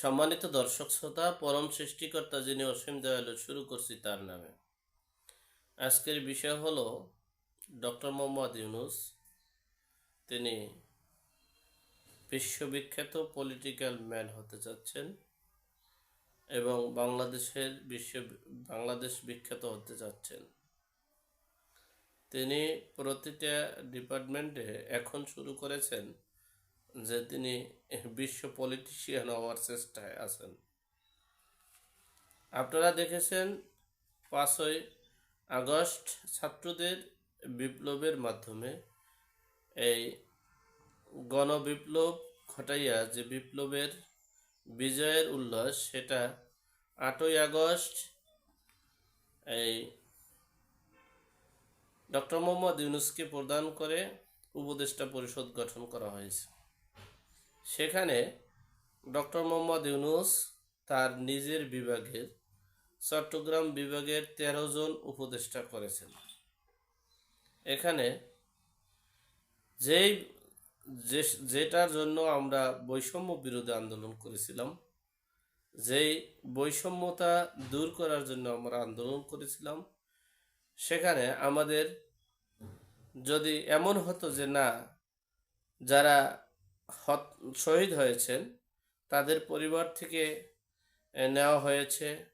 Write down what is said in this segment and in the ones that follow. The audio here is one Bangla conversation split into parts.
সম্মানিত দর্শক শ্রোতা, পরম সৃষ্টিকর্তা যিনি অসীম দয়ালু, শুরু করছি তার নামে। আজকের বিষয় হল ডক্টর মোহাম্মদ ইউনুস। তিনি বিশ্ববিখ্যাত পলিটিক্যাল ম্যান হতে চাচ্ছেন এবং বাংলাদেশের বিশ্ব, বাংলাদেশ বিখ্যাত হতে চাচ্ছেন তিনি প্রতিটা ডিপার্টমেন্টে এখন শুরু করেছেন যে তিনি বিশ্ব পলিটিশিয়ান হওয়ার চেষ্টায় আছেন। আপনারা দেখেছেন পাঁচই আগস্ট ছাত্রদের বিপ্লবের মাধ্যমে এই গণবিপ্লব ঘটাইয়া যে বিপ্লবের বিজয়ের উল্লাস, সেটা আটই আগস্ট এই ডক্টর মোহাম্মদ ইউনুসকে প্রদান করে উপদেষ্টা পরিষদ গঠন করা হয়েছে। সেখানে ডক্টর মোহাম্মদ ইউনুস তার নিজের বিভাগের চট্টগ্রাম বিভাগের তেরো জন উপদেষ্টা করেছেন। এখানে যেই যেটার জন্য আমরা বৈষম্য বিরোধী আন্দোলন করেছিলাম, যেই বৈষম্যতা দূর করার জন্য আমরা আন্দোলন করেছিলাম, সেখানে আমাদের যদি এমন হতো যে না, যারা হত- শহীদ হয়েছেন। তাদের পরিবার থেকে নেওয়া হয়েছে।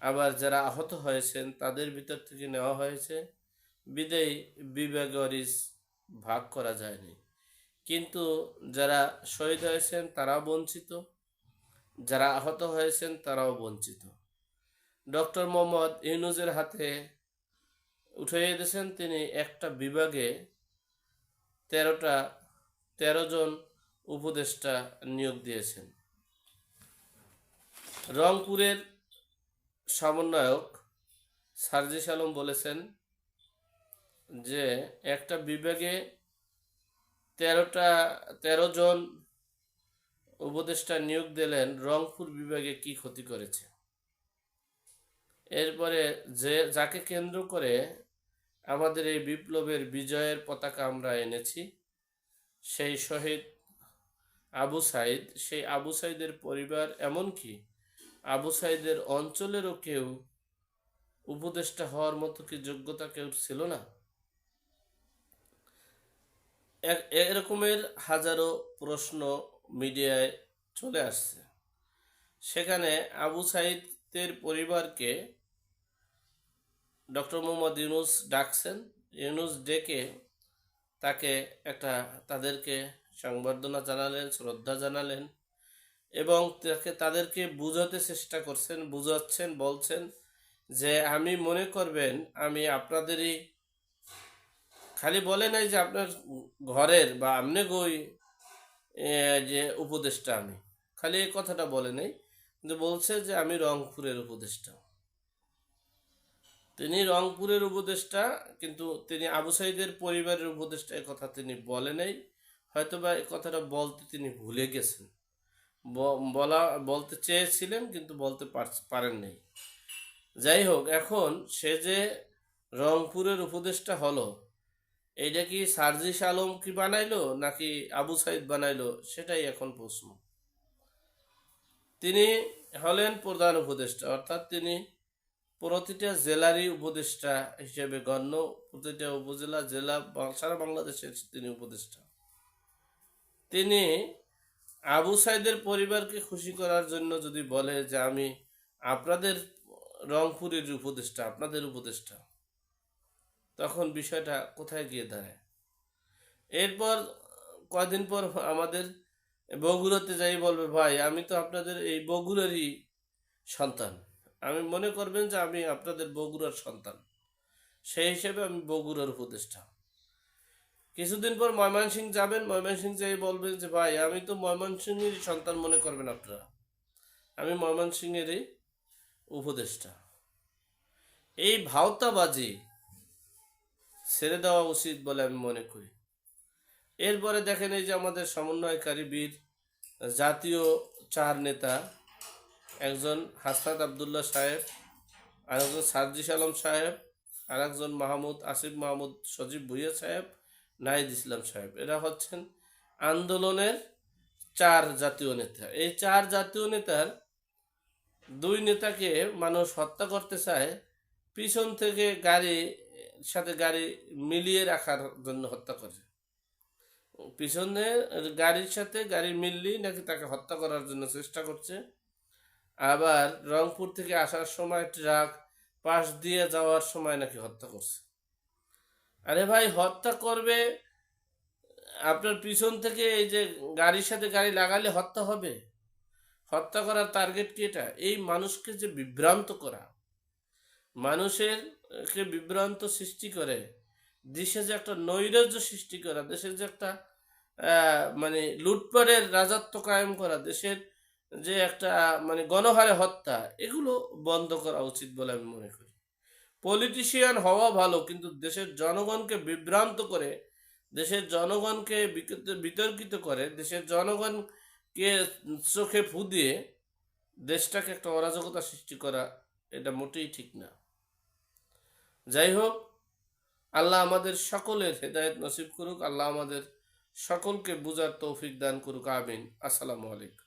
আবার যারা আহত হয়েছেন, তাদের ভিতর থেকে নেওয়া হয়েছে। বিদেয়ী বিভাগরিস ভাগ করা যায়নি। কিন্তু যারা শহীদ হয়েছেন, তারাও বঞ্চিত। যারা আহত হয়েছেন, তারাও বঞ্চিত। ডক্টর মোহাম্মদ ইউনুজের হাতে উঠে দিয়েছেন তিনি একটা বিভাগে তেরোটা, তেরো জন উপদেষ্টা নিয়োগ দিয়েছেন। রংপুরের সমন্বয়ক সার্জিস আলম বলেছেন যে, একটা বিভাগে তেরোটা, তেরো জন উপদেষ্টা নিয়োগ দিলেন, রংপুর বিভাগে কি ক্ষতি করেছে? এরপরে যে, যাকে কেন্দ্র করে আমাদের এই বিপ্লবের বিজয়ের পতাকা আমরা এনেছি, সেই শহীদ আবু সাইদ, সেই আবু সাইদের পরিবার এমনকি আবু সাইদের অঞ্চলেরও কেউ উপদেষ্টা হওয়ার মতো কি যোগ্যতা কেউ ছিল না? এরকমের হাজারো প্রশ্ন মিডিয়ায় চলে আসছে। সেখানে আবু সাইদের পরিবারকে ডক্টর মোহাম্মদ ইউনুস ডাকছেন। ইউনুস ডেকে তাকে একটা তাদেরকে সংবর্ধনা জানালেন, শ্রদ্ধা জানালেন এবং তাকে, তাদেরকে বুঝাতে চেষ্টা করছেন, বুঝাচ্ছেন, বলছেন যে আমি মনে করবেন আমি আপনাদেরই, খালি বলে নাই যে আপনার ঘরের বা আমনে গই যে উপদেষ্টা আমি, খালি এই কথাটা বলে নেই, কিন্তু বলছে যে আমি রংপুরের উপদেষ্টা। তিনি রংপুরের উপদেষ্টা, কিন্তু তিনি আবু সাইদের পরিবারের উপদেষ্টা কথা তিনি বলে নাই। হয়তোবা এই কথাটা বলতে তিনি ভুলে গেছেন। ব- বলা, বলতে চেয়েছিলেন, কিন্তু বলতে পার- পারেন নাই। যাই হোক, এখন সে যে রংপুরের উপদেষ্টা হলো, এইটা কি সার্জিস আলম কি বানাইলো, নাকি আবু সাইদ বানাইলো, সেটাই এখন প্রশ্ন। তিনি হলেন প্রধান উপদেষ্টা, অর্থাৎ তিনি প্রতিটা জেলারই উপদেষ্টা হিসেবে গণ্য, প্রতিটা উপজেলা, জেলা সারা বাংলাদেশের তিনি উপদেষ্টা। তিনি আবু সাইদের পরিবারকে খুশি করার জন্য যদি বলে যে, আমি আপনাদের রংপুরের উপদেষ্টা, আপনাদের উপদেষ্টা। তখন বিষয়টা কোথায় গিয়ে দাঁড়ায়? এরপর কয়দিন পর আমাদের বগুড়াতে যাই বলবে, ভাই, আমি তো আপনাদের এই বগুড়ারই সন্তান। আমি মনে করবেন যে আমি আপনাদের বগুড়ার সন্তান। সেই হিসেবে আমি বগুড়ার উপদেষ্টা। কিছুদিন পর ময়মনসিং যাবেন ময়মনসিং যাই বলবেন যে, ভাই, আমি তো ময়মনসিংহেরই সন্তান মনে করবেন আপনারা। আমি ময়মনসিংহেরই উপদেষ্টা। এই ভাওতাবাজি ছেড়ে দেওয়া উচিত বলে আমি মনে করি। এরপরে দেখেন এই যে আমাদের সমন্বয়কারী বীর, জাতীয় চার নেতা একজন হাসনাত আবদুল্লাহ সাহেব আর একজন সার্জিস আলম সাহেব আর একজন মাহমুদ আসিফ মাহমুদ সজীব ভুইয়া সাহেব, নাহিদ ইসলাম সাহেব। এরা হচ্ছেন আন্দোলনের চার জাতীয় নেতা। এই চার জাতীয় নেতার দুই নেতাকে মানুষ হত্যা করতে চায়, পিছন থেকে গাড়ি, সাথে গাড়ি মিলিয়ে রাখার জন্য হত্যা করে। পিছনে গাড়ির সাথে গাড়ি মিললেই নাকি তাকে হত্যা করার জন্য চেষ্টা করছে। আবার রংপুর থেকে আসার সময় ট্রাক পাশ দিয়ে যাওয়ার সময় নাকি হত্যা করছে। আরে ভাই, হত্যা করবে? আপনার পিছন থেকে এই যে গাড়ির সাথে গাড়ি লাগালে হত্যা হবে? হত্যা করার টার্গেট কি এটা? এই মানুষকে যে বিভ্রান্ত করা মানুষের কে বিভ্রান্ত সৃষ্টি করে, দেশে যে একটা নৈরাজ্য সৃষ্টি করা দেশের যে একটা মানে লুটপাটের রাজত্ব কায়েম করা, দেশের যে একটা মানে গণহারে হত্যা, এগুলো বন্ধ করা উচিত বলে আমি মনে করি। পলিটিশিয়ান হওয়া ভালো, কিন্তু দেশের জনগণকে বিভ্রান্ত করে, দেশের জনগণকে বিতর্কিত করে, দেশের জনগণকে চোখে ফু দিয়ে দেশটাকে একটা অরাজকতা সৃষ্টি করা, এটা মোটেই ঠিক না। যাই হোক, আল্লাহ আমাদের সকলের হেদায়েত নসিব করুক, আল্লাহ আমাদের সকলকে বুঝার তৌফিক দান করুক, আমিন। আসসালামু আলাইকুম।